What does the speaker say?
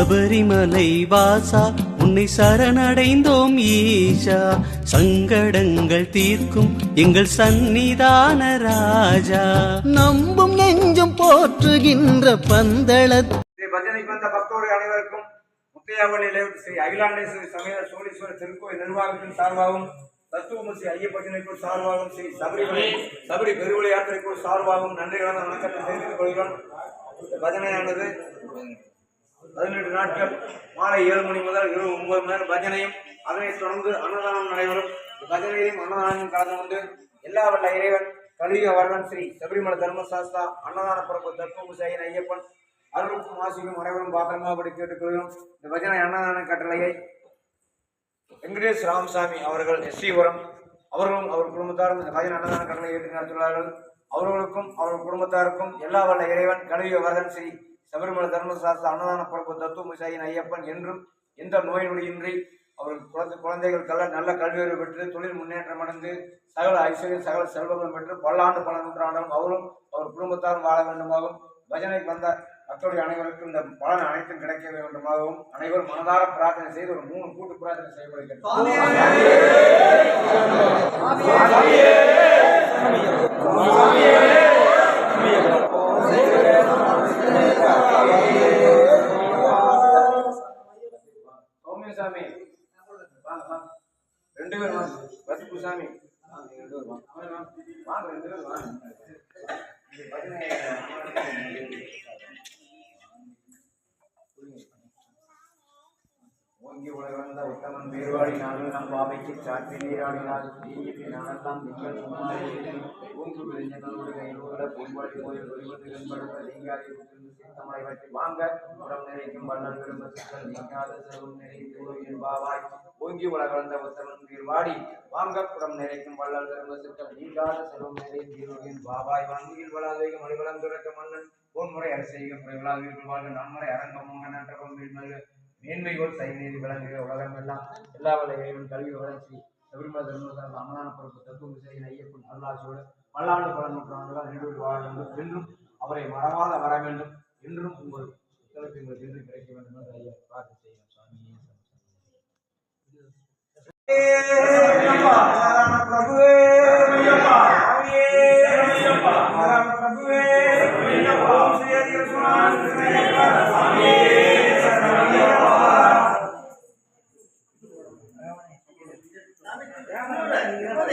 சபரிமலை வாசா உன்னை சரணடைந்தோம் ஈஷா. சங்கடங்கள் தீர்க்கும் எங்கள் சந்நிதான ராஜா. நம்பும் நெஞ்சம் போற்றுகின்ற பந்தளத் ஸ்ரீ பஜனைக்கு வந்த பக்தோடு அனைவருக்கும் முத்தையாவளியிலே ஸ்ரீ அகிலாண்டேஸ்வரி சமேத சோழீஸ்வரர் திருக்கோயில் நிர்வாகத்தின் சார்பாகவும் தத்துவம் ஸ்ரீ ஐயப்பஜனைக்கு சார்பாகவும் ஸ்ரீ சபரிமலை சபரி பெருவிளை யாத்திரைக்கு சார்பாகவும் நன்றி கலந்த வணக்கத்தை தெரிவித்துக் கொள்கிறோம். பஜனையானது பதினெட்டு நாட்கள் மாலை ஏழு மணி முதல் இரவு ஒன்பது மணி நேரம் பஜனையும் அதனைத் தொடர்ந்து அன்னதானம் நடைபெறும். பஜனையிலும் அன்னதானம் கலந்து கொண்டு எல்லா வல்ல இறைவன் கலியுக வரதன் ஸ்ரீ சபரிமலை தர்மசாஸ்தா அன்னதான பிறப்பு தத்துவமுசாயின் ஐயப்பன் அருளுக்கும் ஆசிக்கும் அனைவரும் பாத்திரமாபடி கேட்டுக்கொள்கிறோம். இந்த பஜனை அன்னதான கட்டளையை வெங்கடேஷ் ராமசாமி அவர்கள் எஸ்ரீபுரம் அவர்களும் அவர் குடும்பத்தாரும் இந்த பஜனை அன்னதான கட்டளை ஏற்று நடத்துகிறார்கள். அவர்களுக்கும் அவர் குடும்பத்தாருக்கும் எல்லா வல்ல இறைவன் கலியுக வரதன் ஸ்ரீ சபரிமலை தர்மசாஸ்திர அன்னதான பிறப்பு தத்துவமுசாயின் ஐயப்பன் என்றும் எந்த நோய் நொடியின்றி அவர்கள் குழந்தை குழந்தைகள் கல்ல நல்ல கல்வியறிவு பெற்று தொழில் முன்னேற்றம் அடைந்து சகல ஐஸ்வர்யம் சகல செல்வங்களும் பெற்று பல்லாண்டு பல நூற்றாண்டும் அவரும் அவர் குடும்பத்தாரும் வாழ வேண்டுமாகவும் பஜனைக்கு வந்த பக்தருடைய அனைவருக்கும் இந்த பலன் அனைத்தும் கிடைக்க வேண்டுமாகவும் அனைவரும் மனதார பிரார்த்தனை செய்து ஒரு மூணு கூட்டு பிரார்த்தனை செய்யப்படுகிறது. சாமி. வாங்க வாங்க ரெண்டு பேரும் வாங்க சாமி. ரெண்டு பேரும் வாங்க வாங்க. வாங்க ரெண்டு பேரும் வாங்க பொங்கி உலகந்த உத்தமன் வேறுபாடி நம் பாவைக்கு சாற்றி நீராடினால் தீயத்தை நானெல்லாம் நீங்கள் முன்னாடி ஓங்கு விழிஞ்சனோடு கையிலோட பொன்பாடி கோயில் ஒருவது என்படுத்த நீங்காதி சித்தமலை பற்றி வாங்க உடம்பு நிறைக்கும் வள்ளல் விரும்ப சித்தல் நீங்காத செல்வம் நிறையும் பாவாய். ஓங்கி உலகந்த உத்தமன் வேறுபாடி. வாங்க புறம் நிறைக்கும் வள்ளல் விரும்ப சித்தல் நீங்காத செல்வம் நிறையும் தீர்வுகளின் பாவாய். வங்கியில் வளாக மணிவளம் துறக்க மன்னன். பொன்முறை அரசெய்க குறைவிழாவில் வாழ்க. நன்முறை அரங்கம் நன்றகம் வீழ்மல்க மேன்மையோடு சைநீதி விளங்குக உலகம் எல்லாம் எல்லா வல்ல இறைவன் கல்வி வளர்ச்சி சபரிமலை தர்மசால அமலான பொறுப்பு தத்துவம் செய்கிற ஐயப்பன் அருளாசியோடு பல்லாண்டு பல நூற்றாண்டுகள் நீடு வாழ வேண்டும் என்றும் அவரை மறவாத வர வேண்டும் என்றும் உங்கள் ஒத்துழைப்பு எங்களுக்கு என்று கிடைக்க வேண்டும் என்று ஐயா பிரார்த்தனை செய்யும் சாமியே பிரபுவே 不是不说